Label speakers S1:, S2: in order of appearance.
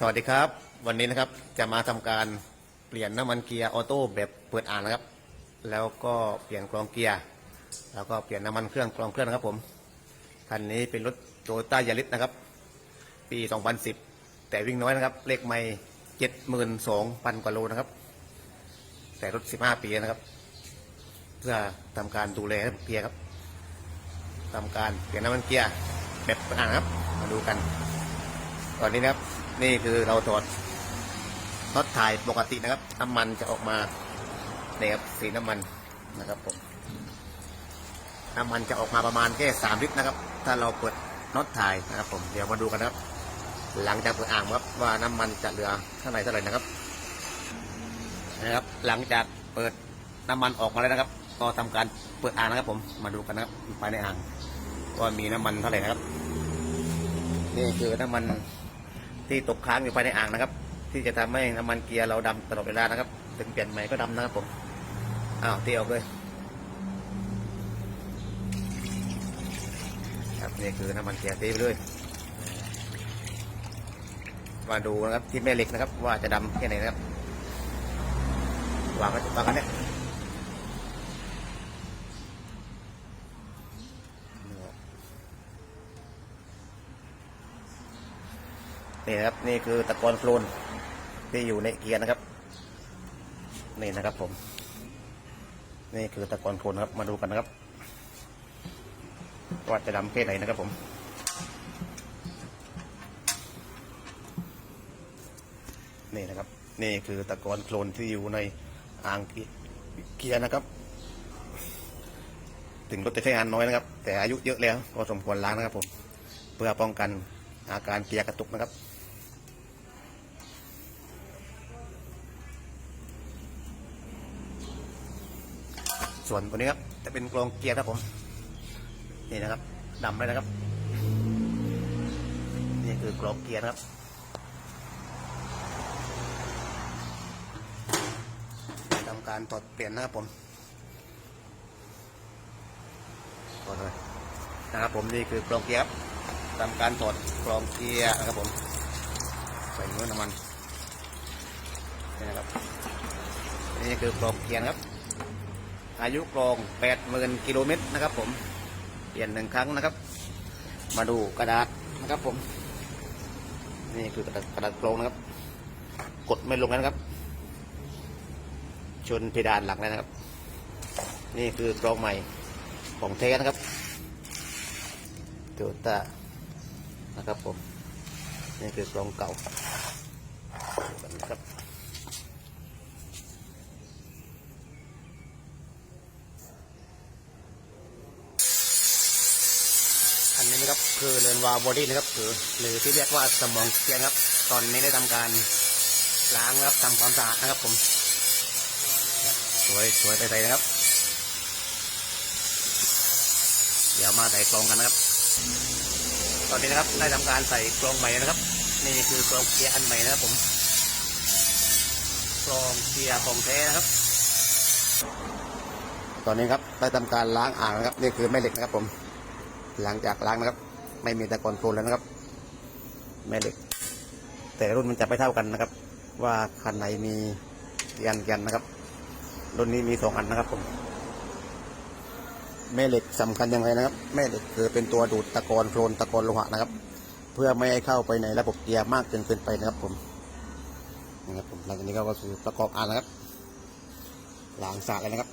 S1: สวัสดีครับ วันนี้นะครับจะมาทำการเปลี่ยนน้ำมันเกียร์ออโต้แบบเปิดอ่านนะครับ แล้วก็เปลี่ยนกรองเกียร์แล้วก็เปลี่ยนน้ำมันเครื่องกรองเครื่องนะครับผมคันนี้เป็นรถโตโยต้ายาริสนะครับ ปี 2010 แต่วิ่งน้อยนะครับ เลขไม่72,000กว่าโลนะครับ แต่รถ 15 ปีนะครับ เพื่อทำการดูแลเกียร์ครับทำการเปลี่ยนน้ำมันเกียร์แบบเปิดอ่านครับมาดูกันก่อนนี้นะครับ นี่คือเราถอดน็อตถ่ายปกตินะครับ น้ำมันจะออกมาเนี่ยครับสีน้ำมันนะครับผมน้ำมันจะออกมาประมาณแค่สามลิตรนะครับ ถ้าเราเปิดน็อตถ่ายนะครับผมเดี๋ยวมาดูกันนะครับ หลังจากเปิดอ่างครับว่าน้ำมันจะเหลือเท่าไหร่เท่าไหร่นะครับนะครับ หลังจากเปิดน้ำมันออกมาแล้วนะครับ ก็ทำการเปิดอ่างนะครับ ผมมาดูกันนะครับภายในอ่างว่ามีน้ำมันเท่าไหร่นะครับ นี่คือน้ำมัน ที่ตกค้างอยู่ภายในอ่างนะครับ ที่จะทำให้น้ำมันเกียร์เราดำตลอดเวลานะครับ ถึงเปลี่ยนใหม่ก็ดำนะครับผมอ้าวเที่ออกเลยครับนี่คือน้ำมันเกียร์ตีไปเลยมาดูนะครับที่แม่เหล็กนะครับ ว่าจะดำแค่ไหนนะครับวางไว้วางกันเนี่ย นี่นะครับนี่คือตะกอนโคลนที่อยู่ในเกียร์นะครับ นี่นะครับผม นี่คือตะกอนโคลนครับมาดูกันนะครับว่าจะดำแค่ไหนนะครับผมนี่นะครับ นี่คือตะกอนโคลนที่อยู่ในอ่างเกียร์นะครับ ถึงรถจะใช้งานน้อยนะครับ แต่อายุเยอะแล้วก็สมควรล้างนะครับผม เพื่อป้องกันอาการเกียร์กระตุกนะครับ ส่วนตัวนี้ครับจะเป็นกรองเกียร์ครับผม นี่นะครับดำเลยนะครับ นี่คือกรองเกียร์ครับทำการถอดเปลี่ยนนะครับผมถอดเลยนะครับผมนี่คือกรองเกียร์ครับทำการถอดกรองเกียร์นะครับผม ใส่เนื้อน้ำมันนี่นะครับนี่คือกรองเกียร์ครับ อายุกรอง 80,000 กิโลเมตรนะครับ ผม เปลี่ยนหนึ่งครั้งนะครับ มาดูกระดาษนะครับ ผม นี่คือกระดาษกระดาษกรองนะครับ กดไม่ลงนะครับ ชนเพดานหลังเลยนะครับ นี่คือกรองใหม่ของเทนะครับโตต้านะครับผม นี่คือกรองเก่านะครับ อันนี้นะ ครับคือเรือนวาวบอดี้นะครับคือหรือที่เรียกว่าสมองเกียร์ครับ ตอนนี้ได้ทำการล้างครับทำความสะอาดนะครับผมสวยสวยไปๆนะครับ เดี๋ยวมาใส่กลองกันนะครับ ตอนนี้นะครับได้ทำการใส่กลองใหม่นะครับ นี่คือกลองเกียร์อันใหม่นะครับผมกลองเกียร์ของแท้นะครับ ตอนนี้ครับได้ทำการล้างอ่างนะครับ นี่คือแม่เหล็กนะครับผม หลังจากล้างนะครับ ไม่มีตะกอนโคลนแล้วนะครับ แม่เหล็ก แต่รุ่นมันจะไม่เท่ากันนะครับ ว่าคันไหนมียันกันนะครับ รุ่นนี้มีสองอันนะครับผมแม่เหล็กสำคัญยังไงนะครับ แม่เหล็กคือเป็นตัวดูดตะกอนโคลนตะกอนโลหะนะครับ เพื่อไม่ให้เข้าไปในระบบเกียร์มากจนเกินไปนะครับผมนี่ครับผมหลังจากนี้ก็คือประกอบอ่านนะครับล้างสะอาดเลยนะครับ